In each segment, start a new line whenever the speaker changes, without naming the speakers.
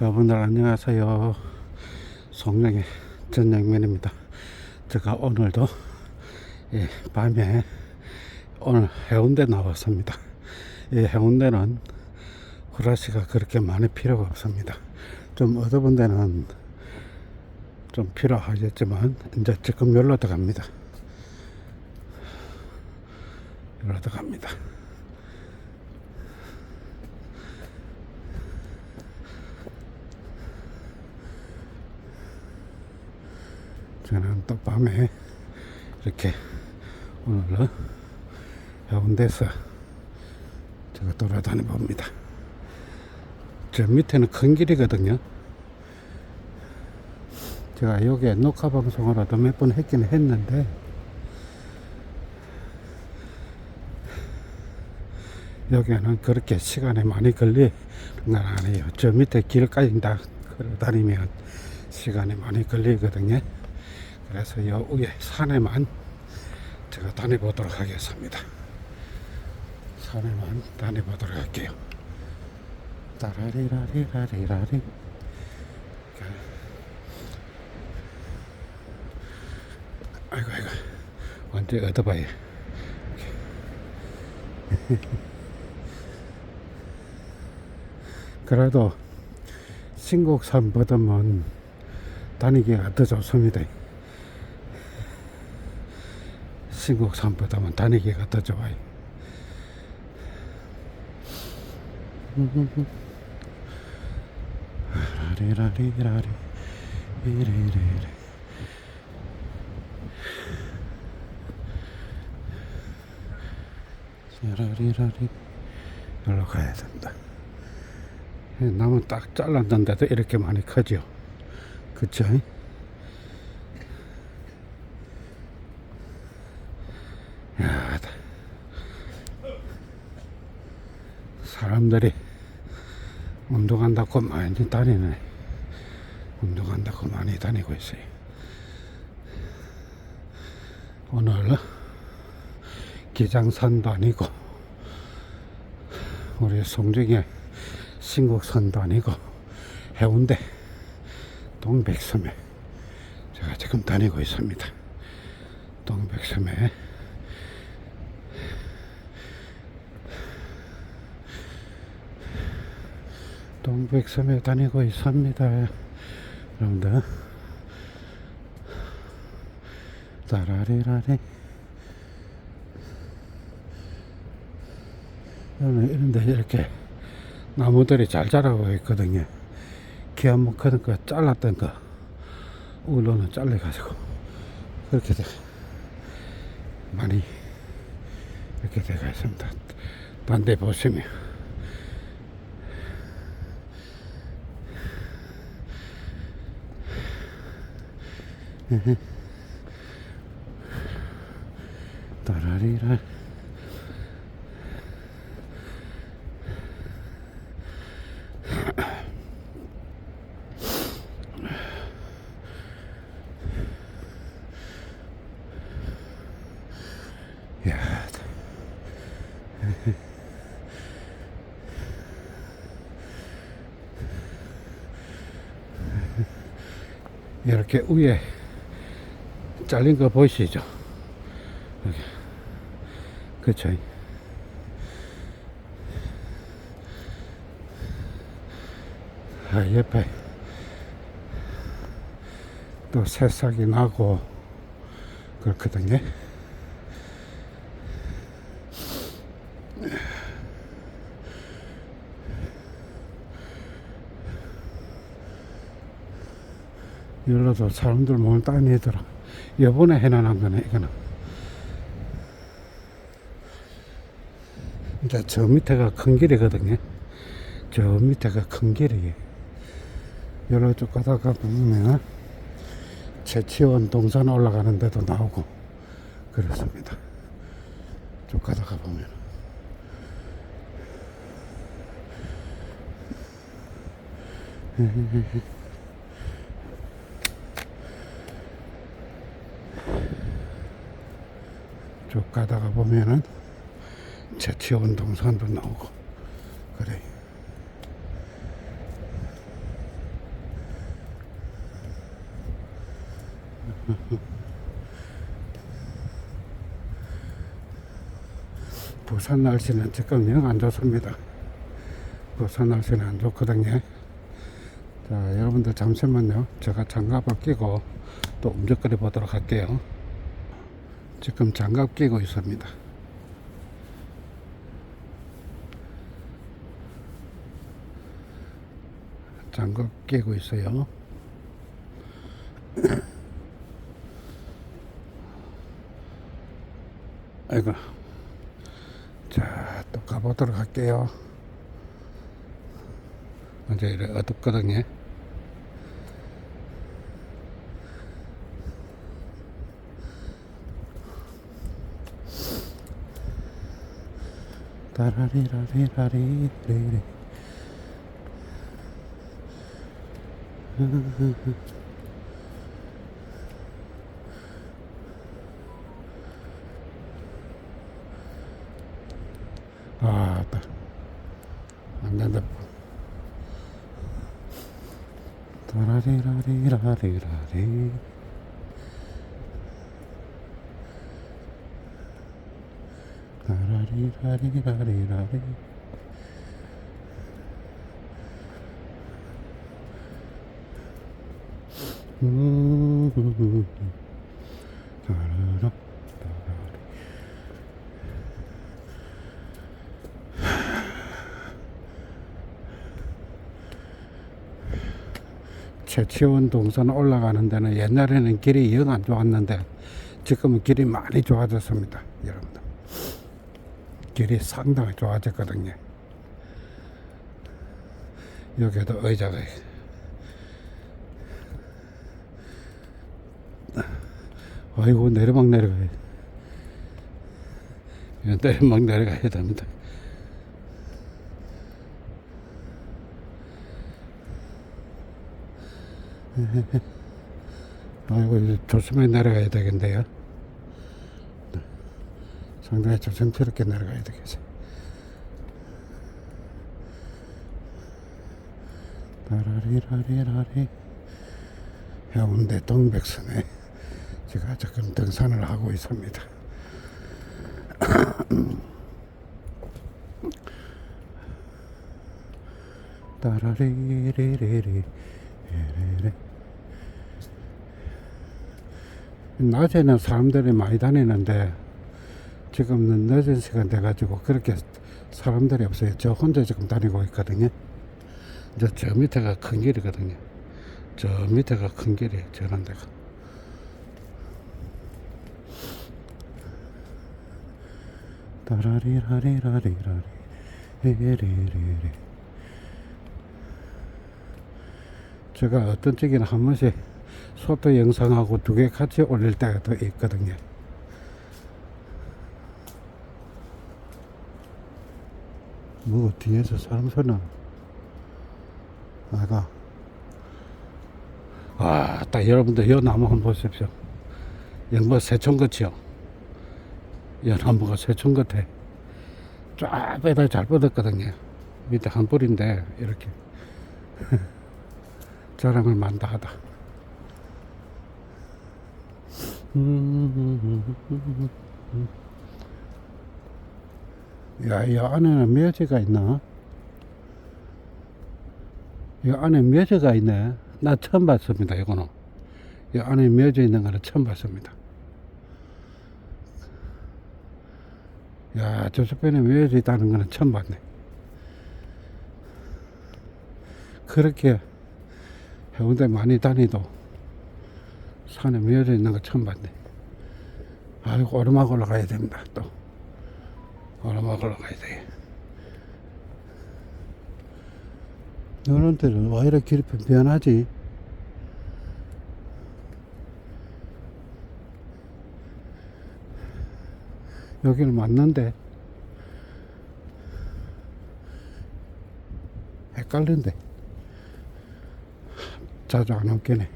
여러분들 안녕하세요. 송량의 전영면입니다. 제가 오늘도 예, 밤에 오늘 해운대 나왔습니다. 이 해운대는 후라시가 그렇게 많이 필요가 없습니다. 좀 어두운 데는 좀 필요하겠지만 이제 지금 열로 들어갑니다. 열로 들어갑니다. 저는 또 밤에 이렇게 오늘은 해운대에서 제가 돌아다니 봅니다. 저 밑에는 큰 길이거든요. 제가 여기에 녹화 방송을 도몇 번 했긴 했는데 여기는 그렇게 시간이 많이 걸리는 건 아니에요. 저 밑에 길까지 다 걸어 다니면 시간이 많이 걸리거든요. 그래서 여 위에 산에만 제가 다녀보도록 하겠습니다. 산에만 다녀보도록 할게요. 따라리라리라리라리. 아이고 아이고 언제 얻어봐요. 그래도 신곡산 보다는 다니기가 더 좋습니다. 신곡 산보다는 다니기가 더 좋아요. 라리라리라리 이리리리 라리라리 여기로 가야 된다. 나무 딱 잘랐는데도 이렇게 많이 크죠. 그쵸? 야, 다- 사람들이 운동한다고 많이 다니네. 운동한다고 많이 다니고 있어요. 오늘 기장산도 아니고 우리 송정의 신곡산도 아니고 해운대 동백섬에 제가 지금 다니고 있습니다. 동백섬에 동백섬에 다니고 있습니다. 여러분들 따라리라리 오늘 이런데 이렇게 나무들이 잘 자라고 있거든요. 기한목 크는 거 잘랐던 거 우로는 잘려가지고 그렇게 돼 많이 이렇게 돼가 있습니다. 반대 보시면 따라리라 야, 이렇게 위에 잘린 거 보이시죠? 여기. 그쵸? 아, 옆에 또 새싹이 나고 그렇거든요. 열로도 사람들 몸을 따내더라. 요번에 해놔놓은 거네, 이거는. 이제 저 밑에가 큰 길이거든요. 저 밑에가 큰 길이에요. 여기로 쭉 가다가 보면 채치원 동산 올라가는 데도 나오고 그렇습니다. 쭉 가다가 보면. 가다가 보면은 제티어 운동산도 나오고 그래. 부산 날씨는 지금 영 안 좋습니다. 부산 날씨는 안 좋거든요. 자, 여러분들 잠시만요. 제가 장갑을 끼고 또 움직거려 보도록 할게요. 지금 장갑 끼고 있습니다. 장갑 끼고 있어요. 아이고. 자, 또 가보도록 할게요. 이제 이래 어둡거든요. 따라리라리라리리리 아, 따. 안 된다. 따라리라리라리라리. 따라리라리라리라리. 음, 따라라. 최치원 동선 올라가는 데는 옛날에는 길이 영 안 좋았는데 지금은 길이 많이 좋아졌습니다. 여러분들. 길이 상당히 좋아졌거든요. 여기도 의자가 아이고 내리막 내려가야 내리막 내려가야 됩니다. 아이고 조심히 내려가야 되겠는데요. 네. 상당히 조심스럽게 내려가야 되겠어요. 라리라리라리 해운대 동백선에 제가 지금 등산을 하고 있습니다. 따라리리리리 리리 낮에는 사람들이 많이 다니는데 지금은 늦은 시간 돼가지고 그렇게 사람들이 없어요. 저 혼자 지금 다니고 있거든요. 이제 저 밑에가 큰 길이거든요. 저 밑에가 큰 길이에요. 저런 데가. 따라리라리라리라리 리리리리 제가 어떤 쪽에는 한 번씩 소토 영상하고 두 개 같이 올릴 때가 또 있거든요. 뭐 뒤에서 사람 소리 나. 아가. 아, 딱 여러분들 여 나무 한번 보십시오. 영뭐 새총같이요. 여 나무가 새총 같아. 쫙 빼다 잘 뻗었거든요. 밑에 한 뿌리인데 이렇게 자랑을 만다 하다. 야, 이 안에는 묘지가 있나? 이 안에 묘지가 있네. 나 처음 봤습니다, 이거는. 이 안에 묘지 있는 거는 처음 봤습니다. 야, 저쪽편에 묘지 있다는 거는 처음 봤네. 그렇게 해운대 많이 다니도 산에 묘지 있는 거 처음 봤네. 아이고, 오르막 올라가야 됩니다, 또. 오르막 올라가야 돼. 데는 왜 이렇게 길이 변하지? 여기는 맞는데? 헷갈린데? 자주 안 옮기네.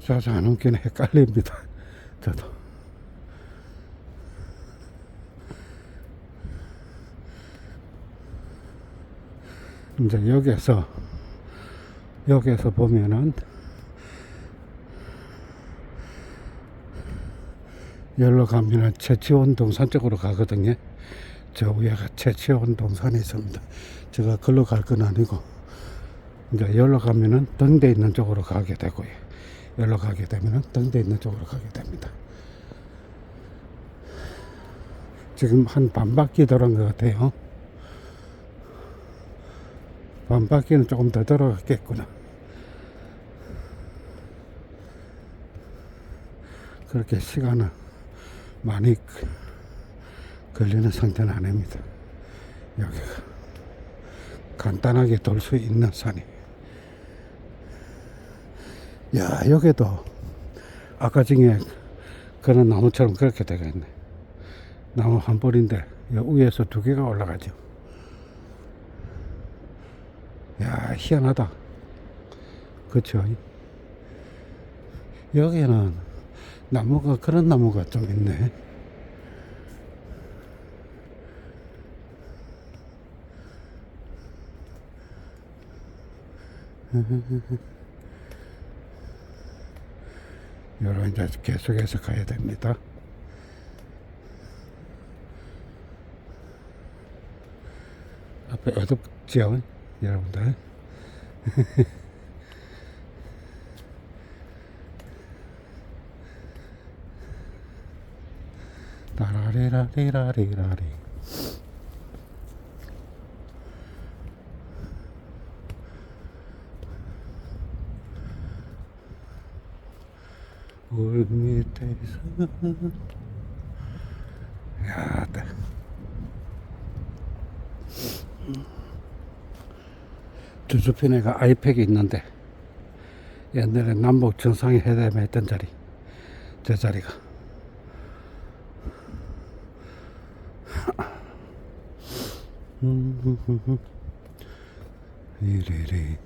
자주 안 옮기네. 헷갈립니다. 저도 이제 여기에서 여기에서 보면은 열로 가면은 최치원동산 쪽으로 가거든요. 저 위에가 최치원동산이 있습니다. 제가 걸로 갈 건 아니고 이제 열로 가면은 등대 있는 쪽으로 가게 되고요. 열로 가게 되면은 등대 있는 쪽으로 가게 됩니다. 지금 한 반바퀴 돌은 것 같아요. 반바퀴는 조금 더 돌아갔겠구나. 그렇게 시간은 많이 그- 걸리는 상태는 아닙니다. 여기가 간단하게 돌 수 있는 산이. 야, 여기도 아까 중에 그런 나무처럼 그렇게 되어 있네. 나무 한 볼인데 여 위에서 두 개가 올라가죠. 야, 희한하다. 그쵸? 여기는 나무가 그런 나무가 좀 있네. 여러 이제 계속해서 가야 됩니다. 앞에 어둡죠, 여러분들. 라라리라리라리라리. 물 밑에서 야, 네. 주주편에가 아이팩이 있는데 옛날에 남북 정상회 회담에 했던 자리 저 자리가. 이리리.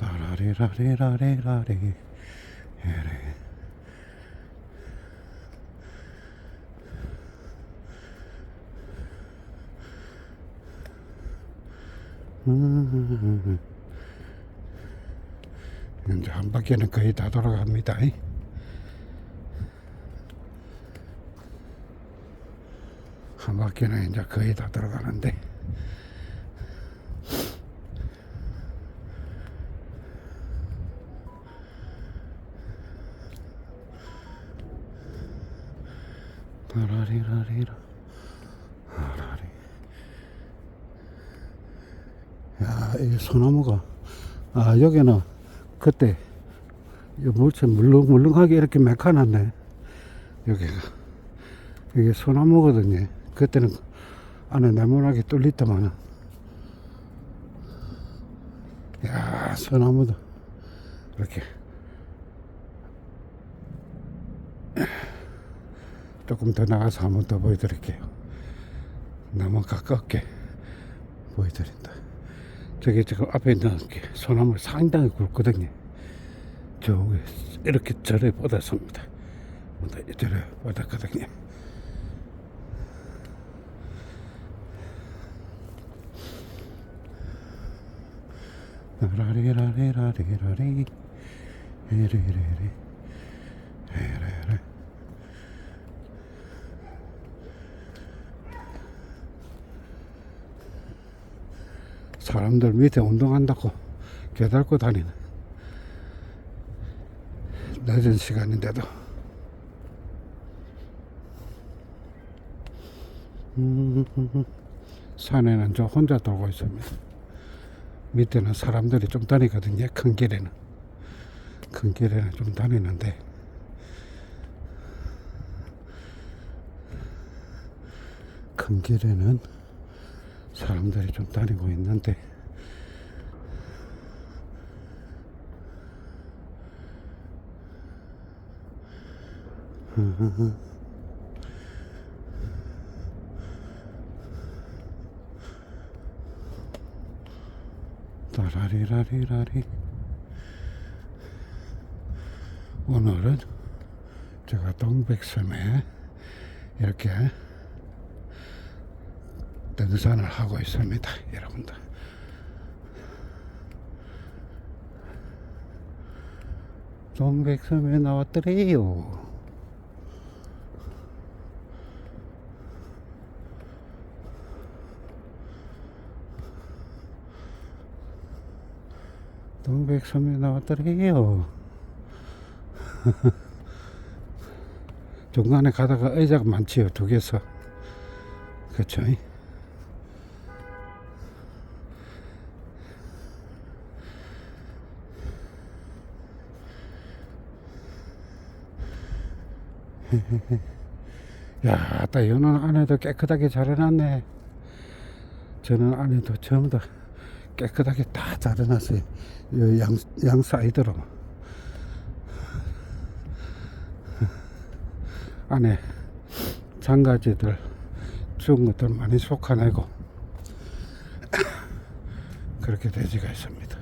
라라리라리라리라리 에레 음. 이제 한 바퀴는 거의 다 돌아갑니다. 한 바퀴는 이제 거의 다 들어가는데 라리라리라 라리 야, 이 소나무가 아 여기는 그때 이 물체 물렁물렁하게 이렇게 메카놨네. 여기가. 이게 소나무거든요. 그때는 안에 네모나게 뚫렸더만은. 야 소나무도. 이렇게. 조금 더 나가서 한번 더 보여드릴게요. 너무 가깝게 보여드린다 저기 지금 앞에 있는 게 소나무 상당히 굵거든요. 저 위에 이렇게 절에 뻗었습니다. 절에 뻗었거든요. 라리라리라리라리 에레레레 에레레 사람들 밑에 운동한다고 개달고 다니는 늦은 시간인데도 음, 산에는 저 혼자 돌고 있습니다. 밑에는 사람들이 좀 다니거든요. 큰 길에는 큰 길에는 좀 다니는데 큰 길에는 사람들이 좀 다니고 있는데. 따라리라리라리. 오늘은 제가 동백섬에 이렇게 등산을 하고 있습니다. 여러분들. 동백섬에 나왔더래요. 동백섬에 나왔더래요. 중간에 가다가 의자가 많지요, 두 개서. 그쵸? 야, 딱 연원 안에도 깨끗하게 잘 해놨네. 저는 안에도 전부 다 깨끗하게 다 잘 해놨어요. 요 양, 양 사이드로. 안에 장가지들 죽은 것들 많이 솎아내고 그렇게 돼지가 있습니다.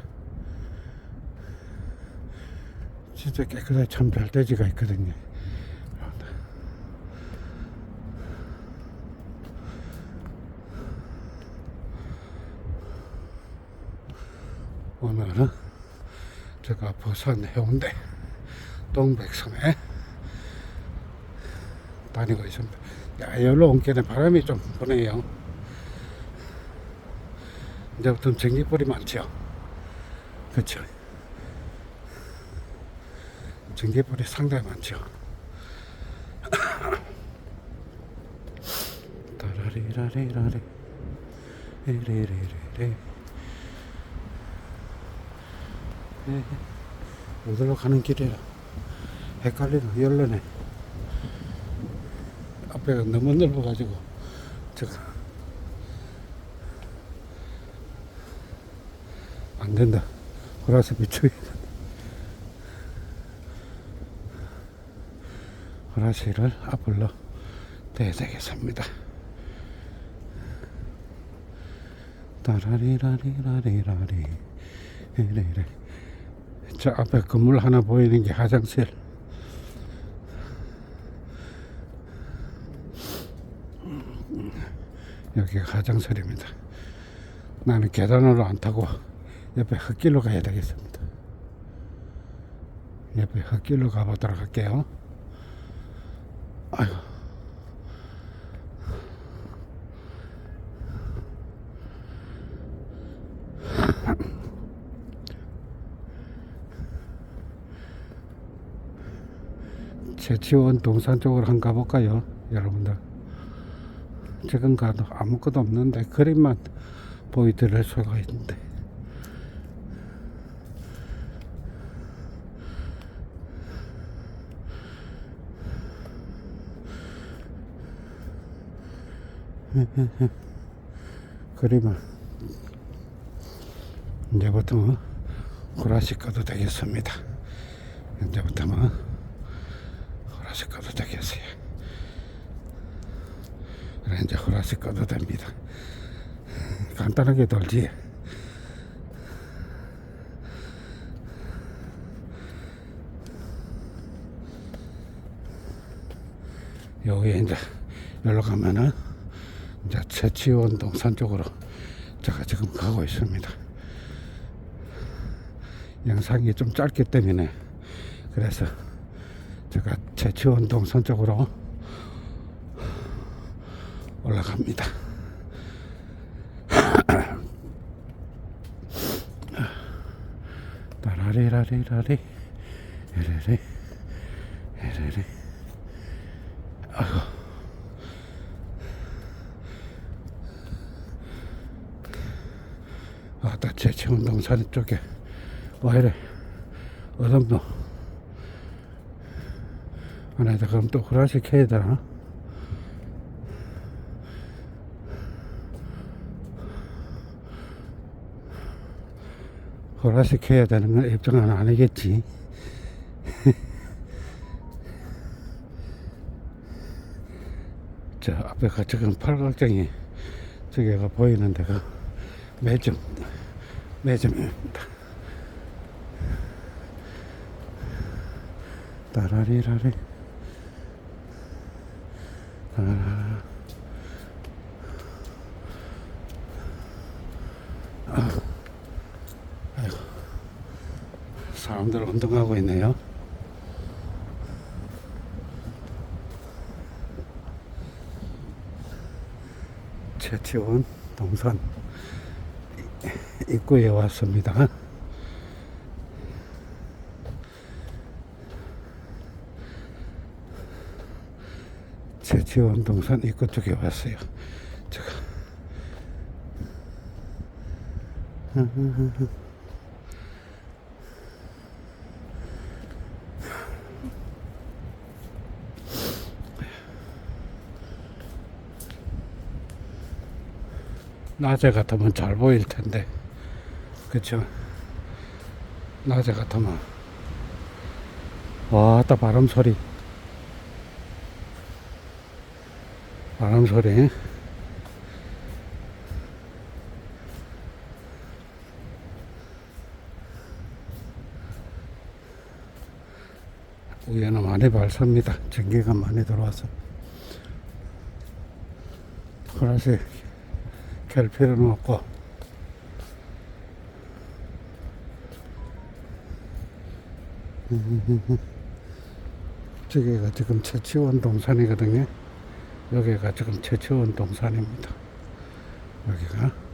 진짜 깨끗하게 참 별돼지가 있거든요. 오늘은 제가 부산 해운대 동백섬에 다니고 있습니다. 야, 여기로 온 길에 바람이 좀 부네요. 이제부터 전기불이 많죠. 그쵸? 전기불이 상당히 많죠. 따라리라리라리 리리리리리 예, 어디로 가는 길이라 헷갈리네 열려네. 앞에가 너무 넓어가지고 제가 안 된다. 그래서 비추기 호라시를 앞으로 대야 되겠습니다. 따라리라리라리라리. 이래이래 저 앞에 건물 하나 보이는 게 화장실. 여기가 화장실입니다. 나는 계단으로 안 타고 옆에 흙길로 가야 되겠습니다. 옆에 흙길로 가보도록 할게요. 아이 고 제치원 동산 쪽으로 한번 가볼까요? 여러분들. 지금 가도 아무것도 없는데 그림만 보여드릴 수가 있는데. 그림은 이제부터 구라식 가도 되겠습니다. 이제부터는 구라식 가도 되겠어요 그래 이제 후라식 꺼도 됩니다. 간단하게 돌지. 여기 이제 여기로 가면은 이제 채치원 동산 쪽으로 제가 지금 가고 있습니다. 영상이 좀 짧기 때문에 그래서 제가 채치원 동산 쪽으로 올라갑니다. 따라리라리라리. 에레레 에레레. 아이고. 아따 제치운동산 쪽에 와 이래. 어둠도. 안에다 그럼 또 후라식 해야 되나? 보라색 해야 되는 건 입장은 아니겠지. 저 앞에가 지금 팔각정이 저기가 보이는 데가 매점, 매점입니다. 따라리라리. 따라라. 운동하고 있네요. 최치원 동산 입구에 왔습니다. 최치원 동산 입구 쪽에 왔어요. 제가 낮에 같으면 잘 보일 텐데. 그쵸? 낮에 같으면. 와따 바람 소리. 바람 소리. 위에는 많이 발삽니다. 전기가 많이 들어와서. 그래서 켤 필요는 없고. 저기가 지금 최치원 동산이거든요. 여기가 지금 최치원 동산입니다. 여기가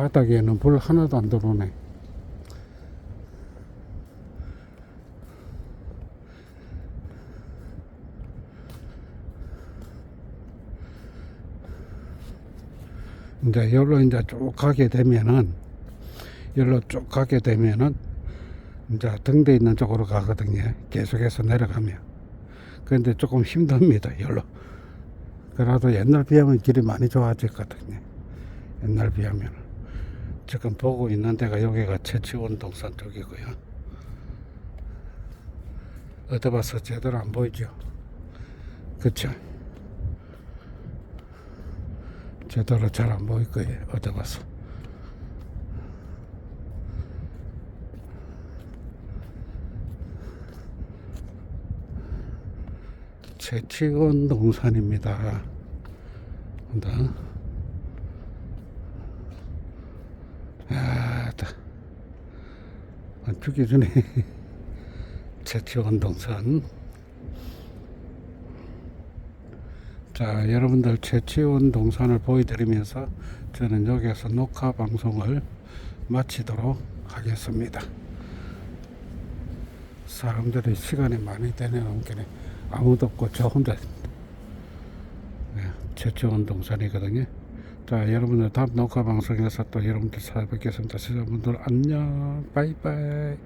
바닥에는 불 하나도 안 들어오네 이제 여기로 이제 쭉 가게 되면은 여기로 쭉 가게 되면은 이제 등대 있는 쪽으로 가거든요. 계속해서 내려가면. 그런데 조금 힘듭니다. 여기로. 그래도 옛날 비하면 길이 많이 좋아졌거든요. 옛날 비하면. 지금 보고 있는 데가 여기가 채치원 동산 쪽이고요. 어디 봐서 제대로 안 보이죠? 그쵸? 제대로 잘 안 보일 거예요. 어디 봐서. 채치원 동산입니다. 온다. 아, 다. 죽기 전에 채치원 동산. 자, 여러분들 채치원 동산을 보여드리면서 저는 여기에서 녹화 방송을 마치도록 하겠습니다. 사람들이 시간이 많이 게 아무도 없고 저 혼자 네, 채치원 동산이거든요. 자, 여러분들 다음 녹화 방송에서 또 여러분들 찾아뵙겠습니다. 시청자분들 안녕, 바이바이.